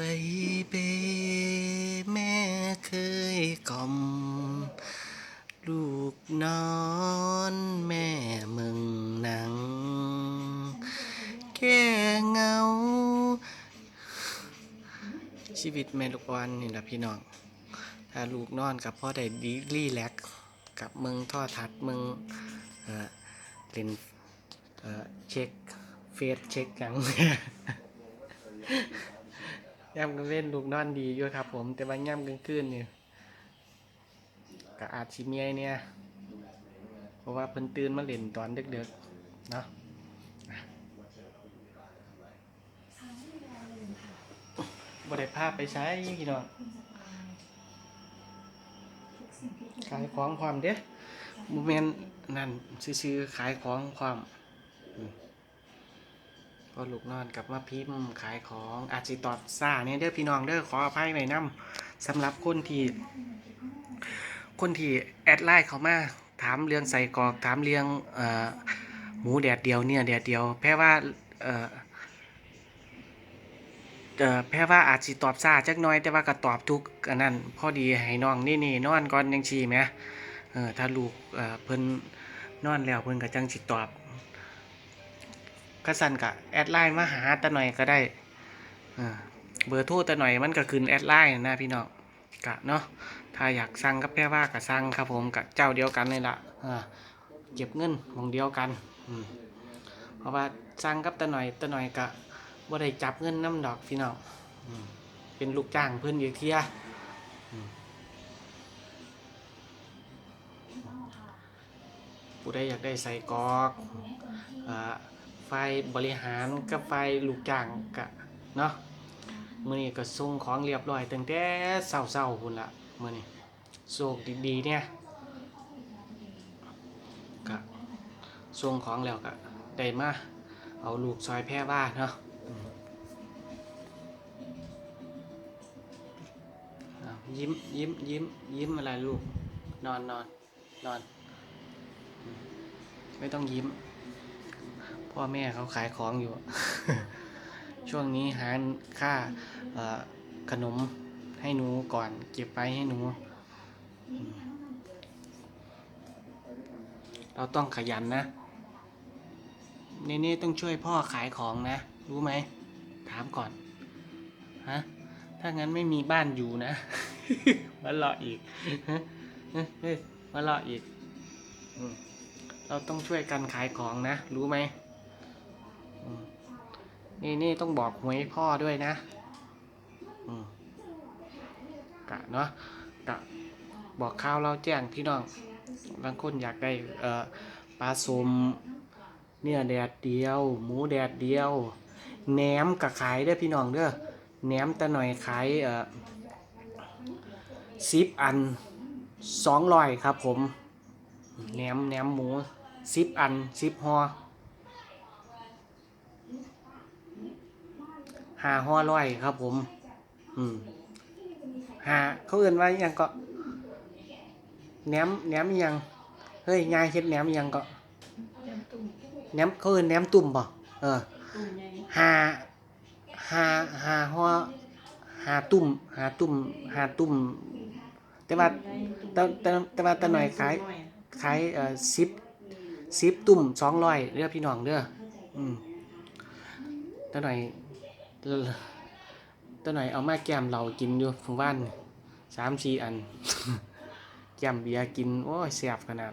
ไว้เบแม่เคยกล่อม ลูกนอนแม่มึงหนัง แก้เงา ชีวิตแม่ลูกอ่อนนี่แหละพี่น้อง ถ้าลูกนอนกับพ่อได้ดีรีแลกกับมึงท่อทัดมึงเอ่อเล่นเอ่อเช็คเฟซเช็คหยัง ย่ำกลางเว้นลูกนอนดีอยู่ครับ ผม แต่ว่าย่ำกลางคืนนี่ก็อาจสิเมียเนี่ย เพราะว่าเพิ่นตื่นมาเล่นตอนดึกๆเนาะบ่ได้พไปใช้พี่น้องขายของความเด้โมเมนนั่นซื้อขายของความม พอลูกนอนกลับมาพิมพ์ขายของอาจสิตอบซ่าเนี่ยเด้อพี่น้องเด้อขออภัยไว้นํสำหรับคนที่ คนที่แอดไลน์เขามาถามเรื่องใส่กอกถามเรื่องอหมูแดดเดียวเนี่ยแดดเดียวแพ้ว่าแพ้ว่าอาจสิตอบซ่าจักน้อยแต่ว่าก็ตอบทุกอันนั้นพอดีให้น้องนี่นี่นอนก่อนยังชีไหมถ้าลูกเพิ่นนอนแล้วเพิ่นก็จังสิตอบ ก็สั่นกะแอดไลน์มาหาตาหน่อยก็ได้เออเบอร์โทรตาหน่อยมันก็ขึ้นแอดไลน์นะพี่น้องกะเนาะถ้าอยากสั่งก็แปลว่ากับสั่งครับผมกับเจ้าเดียวกันนี่แหละอ่าเก็บเงินหมองเดียวกันเพราะว่าสั่งกับตาหน่อยตาหน่อยกะบ่ได้จับเงินน้ำดอกพี่น้องเป็นลูกจ้างเพื่อนอีกเทียผู้ใดอยากได้ใส่กอกอ่า ไฟบริหารกับไฟลูกจ้างกะเนาะมื่อนี้ก็ส่งของเรียบร้อยตั้งแต่เช้าๆพุ่นละมื่อนี้โชคดีๆเนี่ยก็ส่งของแล้วก็ได้มาเอาลูกซอยแพร่บ้านเนาะยิ้มยิ้มยิ้มยิ้มอะไรลูก นอนนอนนอน ไม่ต้องยิ้ม พ่อแม่เขาขายของอยู่ ช่วงนี้หาค่าขนมให้หนูก่อนเก็บไว้ให้หนู เราต้องขยันนะเนเน่ต้องช่วยพ่อขายของนะ รู้ไหม ถามก่อน ฮะ ถ้างั้นไม่มีบ้านอยู่นะมาเลาะอีกมาเลาะอีก เราต้องช่วยกันขายของนะ รู้ไหม นี่นี่ต้องบอกหวยพ่อด้วยนะอืมกะเนาะกะบอกข่าวเราแจ้งพี่น้องบางคนอยากได้เอ่อปลาสมเนี่ยแดดเดียว หมูแดดเดียวแหนมกะขายได้อพี่น้องเด้อแหนมตะหน่อยขายเอ่อสิบอันสองร้อยครับผมแหนมแหนมหมูสิบอันสิบห่อ หาห่อร้อยครับ ผม อืมหาเขาเอื่นว่าอหยังก็แหนมแหนมยังเฮ้ยยายเฮ็ดแหนมยังก็แหนมเขาเอื่นแหนมตุ่มบ่ะเออหาหาหาห่อหาตุ่มหาตุ่มหาตุ่มแต่ว่าแต่แต่แต่ว่าแต่หน่อยขายขายเอ่อสิบสิบตุ่มสองร้อยเด้อพี่น้องเด้ออืมแต่หน่อย ตัวหน่อยเอามาแก้มเรากินอยู่ผมว่านสามสี่อัน แก้มเบียร์กิน โอ้ยแซ่บขนาด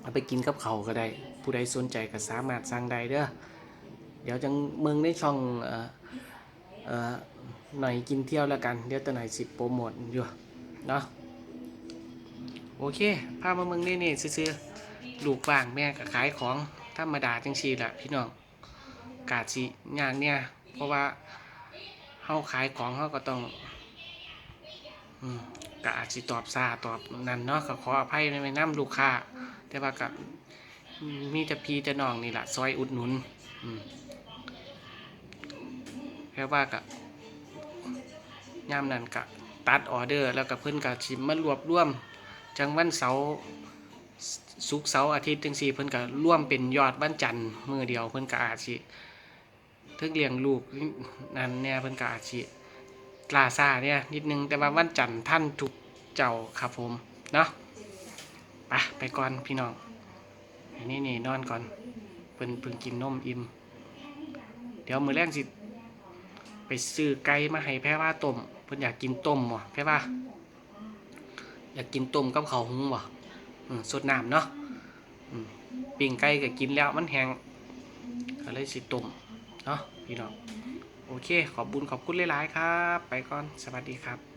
เอาไปกินกับเขาก็ได้ ผู้ใดสนใจก็สามารถสั่งได้เด้อเดี๋ยวจังเมืองในช่องเอ่อเอ่อหน่อยกินเที่ยวแล้วกัน เดี๋ยวตัวหน่อยสิโปรโมทอยู่เนาะโอเคพามาเมืองนี่นี่ซื้อลูกว่างแม่ก็ขายของธรรมดาจังชีแหละพี่น้อง กาดสิยากเนี่ย เพราะว่าเฮาขายของเฮาก็ต้องอืมกอาจสิตอบซาตอบนั่นเนาะก็ขออภัยในน้ำลูกค้า แต่ว่ากับมีแต่พี่แต่น้องนี่แหละซอยอุดหนุนอืมแค่ว่ากับย่ามนั้นกะตัดออเดอร์ แล้วก็เพิ่นกะชิมมารวบรวม จังวันเสาร์ศุกเสาร์อาทิตย์จังสี่เพิ่นก็ร่วมเป็นยอดวันจันทร์มือเดียวเพิ่นก็อาจสิ ทึกเลี้ยงลูกนั่นเนี่ยเพิ่นก็อาจสิลาซาเนี่ยนิดนึงแต่ว่าวันจันทร์ท่านทุกเจ้าครับผมเนาะไปไปก่อนพี่น้องอันนี้นี่นอนก่อนเพิ่นเพิ่งกินนมอิ่มเดี๋ยวมื้อแรกสิ ไปซื้อไก่มาให้แพ่ว่าต้มเพิ่นอยากกินต้มบ่แพ่ว่าอยากกินต้มกับข้าวหุงบ่อืมสดน้ำเนาะปิ้งไก่ก็กินแล้วมันแห้งก็เลยสิต้ม เนาะพี่น้องโอเค ขอบบุญขอบคุณหลายๆครับ ไปก่อนสวัสดีครับ